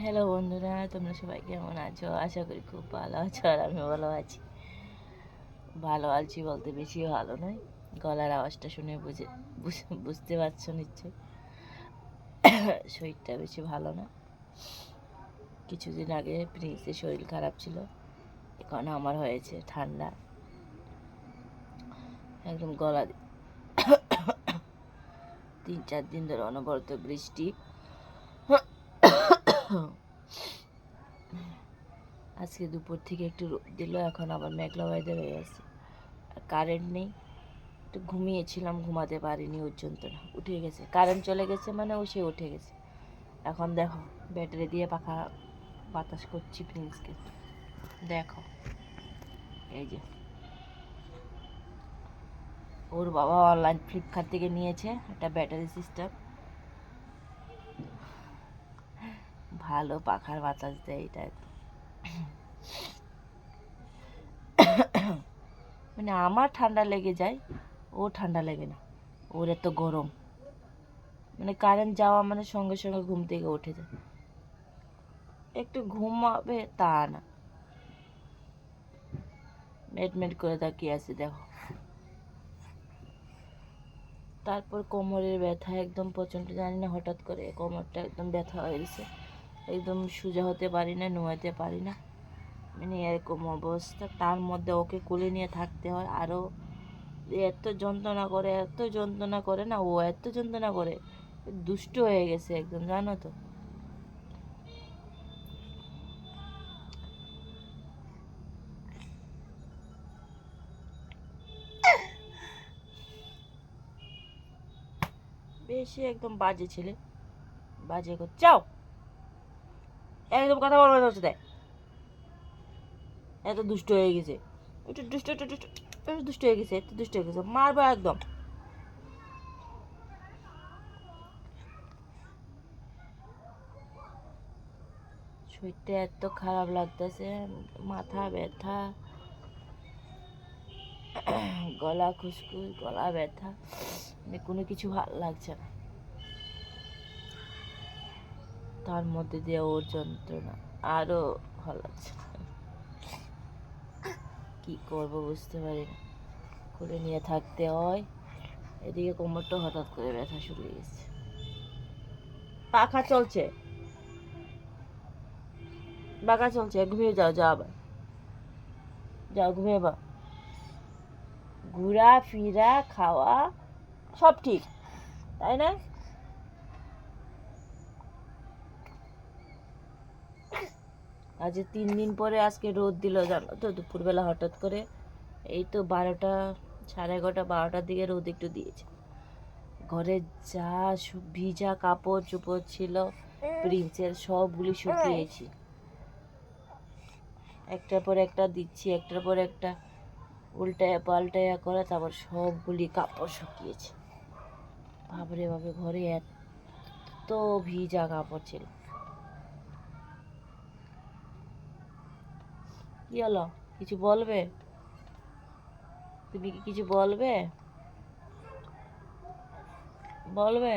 Hello বন্ধুরা, তোমরা সবাই কেমন আছো? আশা করি খুব ভালো আছো আর আমি ভালো আছি। ভালো আছি বলতে বেশি ভালো নয়, গলার আওয়াজটা শুনে বুঝে, বুঝ- বুঝতে পারছ নিশ্চয়ই। শরীরটা বেশি ভালো না। কিছুদিন আগে প্রিন্সের শরীর খারাপ ছিল, এখন আমার হয়েছে ঠান্ডা। একদম গলা তিন চার দিন ধরে অনবরত বৃষ্টি। আজকে দুপুর থেকে একটু রোদ দিল, এখন আবার মেঘলা ওয়েদার হয়ে আছে কারেন্ট নেই। একটু ঘুমিয়েছিলাম, ঘুমাতে পারিনি ওর না উঠে গেছে। কারেন্ট চলে গেছে মানে ও, সে উঠে গেছে। এখন দেখো ব্যাটারি দিয়ে পাখা বাতাস করছি প্রিন্সকে দেখো। এই যে। ওর বাবা অনলাইন ফ্লিপকার্ট থেকে নিয়েছে একটা ব্যাটারি সিস্টেম ভালো পাখার বাতাস দেয় এটা মানে আমার ঠান্ডা লেগে যায়, ও ঠান্ডা লেগে না, ওর এত গরম। মানে কারেন্ট যাওয়া মানে সঙ্গে সঙ্গে ঘুম থেকে উঠে যায়। একটু ঘুমাবে তা না। মেট মেট করে তাকিয়ে আছে, দেখো। তারপর কোমরের ব্যথা একদম প্রচণ্ড, জানি না হঠাৎ করে কোমরটা একদম ব্যথা হয়ে গেছে। একদম সোজা হতে পারি না, নোয়াতে পারি না। মানে এরকম অবস্থা। তার মধ্যে ওকে কোলে নিয়ে থাকতে হয়। আরও এত যন্ত্রণা করে, এত যন্ত্রণা করে না, ও এত যন্ত্রণা করে, দুষ্ট হয়ে গেছে একদম, জানো তো। বেশি একদম বাজে ছেলে। বাজে চাও একদম কথা বলবে না দেখ এত দুষ্ট হয়ে গেছে। একটু দুষ্ট একটু দুষ্ট হয়ে গেছে, একটু দুষ্ট হয়ে গেছে। মারবো একদম। শরীরটা এত খারাপ লাগতেছে, মাথা ব্যথা, গলা খুসখুস, গলা ব্যথা মানে কোনো কিছু ভালো লাগছে না। তার মধ্যে দিয়ে ওর যন্ত্রণা আরও ভালো না কি করব বুঝতে পারি না। করে নিয়ে থাকতে হয়। এদিকে কোমরটা হঠাৎ করে ব্যথা শুরু হয়ে গেছে। পাখা চলছে। পাখা চলছে। ঘুমিয়ে যাও যাও আবার। যাও, ঘুমিয়ে বা ঘোরা, ফিরা, খাওয়া, সব ঠিক। তাই না? আজ তিন দিন পরে আজকে রোদ দিল, জানো তো, দুপুরবেলা হঠাৎ করে এই তো বারোটা, সাড়ে এগারোটা, বারোটার দিকে রোদ একটু দিয়েছে। ঘরে যা ভিজা কাপড় চোপড় ছিল, প্রিন্সের সবগুলি শুকিয়েছি। একটার পর একটা দিচ্ছি, একটার পর একটা উল্টায়া পাল্টায়া করে, তারপর সবগুলি কাপড় শুকিয়েছে। বাপরে বাপরে, ঘরে এত ভিজা কাপড় ছিল। কি হলো? কিছু বলবে? তুমি কি কিছু বলবে? বলবে?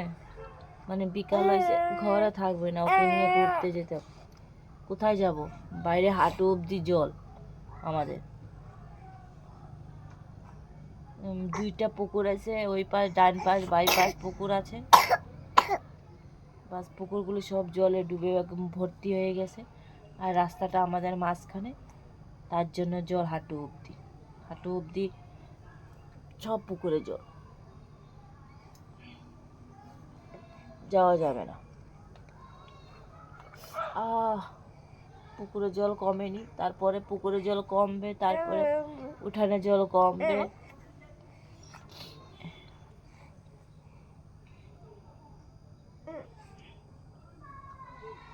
মানে বিকাল হয়েছে, ঘরে থাকবে না, ওকে নিয়ে ঘুরতে যেতে। কোথায় যাব? বাইরে হাঁটু অবধি জল আমাদের। দুইটা পুকুর আছে, ওই পাশ, ডান পাশ, বাই পাশ পুকুর আছে। বাস পুকুরগুলো সব জলে ডুবে ভর্তি হয়ে গেছে। আর রাস্তাটা আমাদের মাঝখানে। তার জন্য জল হাঁটু অবধি। হাঁটু অবধি সব পুকুরে জল। যাওয়া যাবে না। আহ, পুকুরে জল কমেনি। তারপরে পুকুরে জল কমবে, তারপরে উঠানে জল কমবে।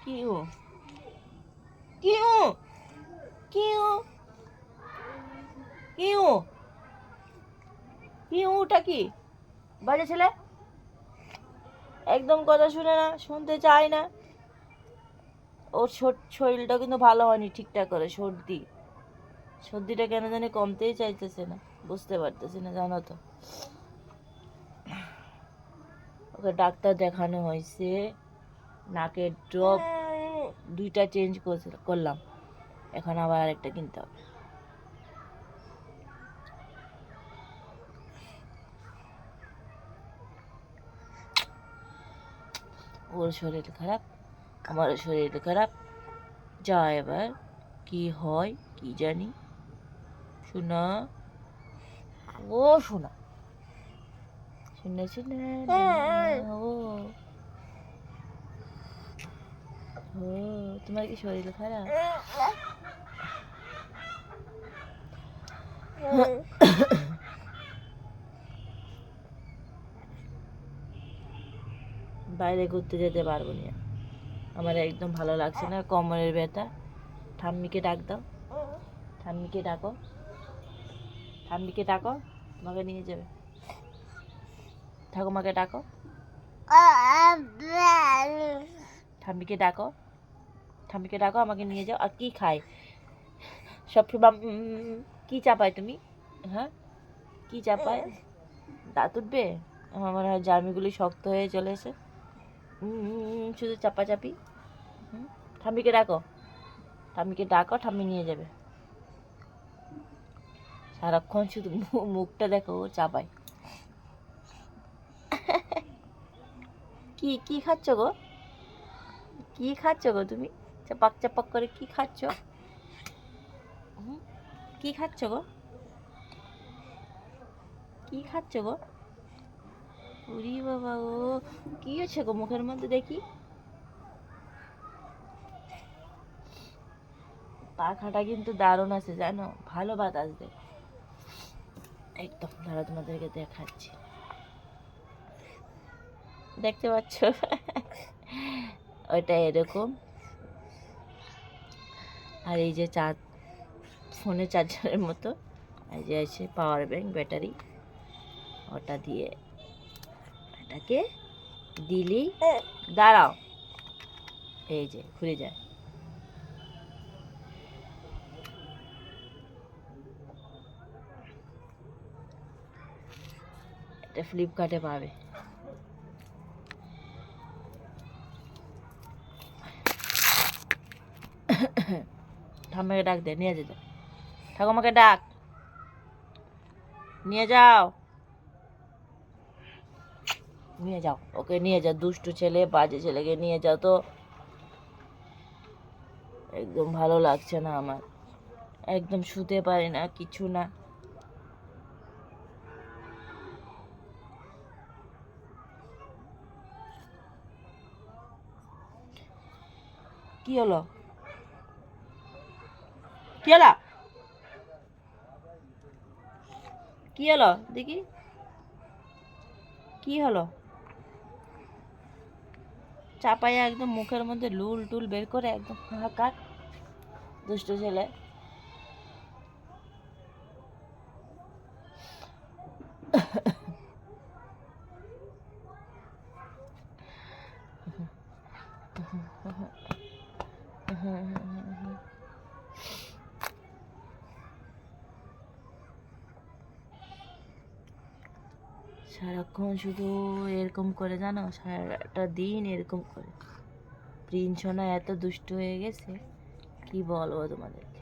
কি ও? কি ও? কি ও কি ও কি? বাজে ছেলে? একদম কথা শুনে না শুনতে চায় না। ওর শরীরটা কিন্তু ভালো হয়নি ঠিকঠাক করে সর্দি। সর্দিটা কেন জানি কমতেই চাইতেছে না বুঝতে পারতেছি না জানো তো। ওকে ডাক্তার দেখানো হয়েছে নাকের ড্রপ দুইটা চেঞ্জ করলাম। এখন আবার আরেকটা কিনতে হবে। ওর শরীর খারাপ আমার শরীর খারাপ। যা এবার, কি হয় কি জানি। শোনা। ও শোনা, ও। ও, তোমার কি শরীর খারাপ? বাইরে ঘুরতে যেতে পারব না। আমার একদম ভালো লাগছে না কোমরের ব্যথা। ঠাম্মিকে ডাক দাও। ঠাম্মিকে ডাকো। ঠাম্মিকে ডাকো আমাকে নিয়ে যাবে। ঠাকুমাকে ডাকো। ঠাম্মিকে ডাকো। ঠাম্মিকে ডাকো আমাকে নিয়ে যাও। আর কি খায়? উম, কি চাপায় তুমি? হ্যাঁ? কি চাপায়? দাঁত উঠবে? আমার মনে হয় জার্মিগুলি শক্ত হয়ে চলে এসে। শুধু চাপাচাপি। হুম, ঠাম্মিকে ডাকো। ঠাম্মিকে ডাকো ঠাম্মি নিয়ে যাবে। সারাক্ষণ শুধু মুখটা দেখো ও চাপায়। কি কি খাচ্ছ গো? কি খাচ্ছ গো তুমি? চাপাক চাপাক করে কি খাচ্ছ? কি খাচ্ছ গো? কি খাচ্ছ গো? উরি বাবা ও কি হচ্ছে গো মুখের মধ্যে দেখি? পাখাটা কিন্তু দারুণ আছে, জানো? ভালো বাতাস দেয় একদম দাঁড়া তোমাদেরকে দেখাচ্ছি। দেখতে পাচ্ছ? ওইটা এরকম। আর এই যে চার্জ ফোনে চার্জারের মতো। এই যে আছে পাওয়ার ব্যাংক ব্যাটারি ওটা দিয়ে এটাকে দিলি। দাঁড়াও। এই যে, খুলে যায়। এটা ফ্লিপকার্টে পাবে। ঠাম্মাকে ডাক দে, নিয়ে যেতে ঠাকুমাকে ডাক। নিয়ে যাও। নিয়ে যাও, ওকে নিয়ে যাও। দুষ্টু ছেলে, বাজে ছেলেকে নিয়ে যাও তো। একদম ভালো লাগছে না আমার। একদম শুতে পারি না, কিছু না। কি হলো? কি হলো? কি হলো দেখি। কি হলো? চাপাইয়া একদম মুখের মধ্যে লুল টুল বের করে একদম হাহাকার দুষ্ট ছেলে। সারাক্ষণ শুধু এরকম করে জানো, সারাটা দিন এরকম করে। প্রিন্স সোনা এত দুষ্ট হয়ে গেছে, কি বলব তোমাদেরকে?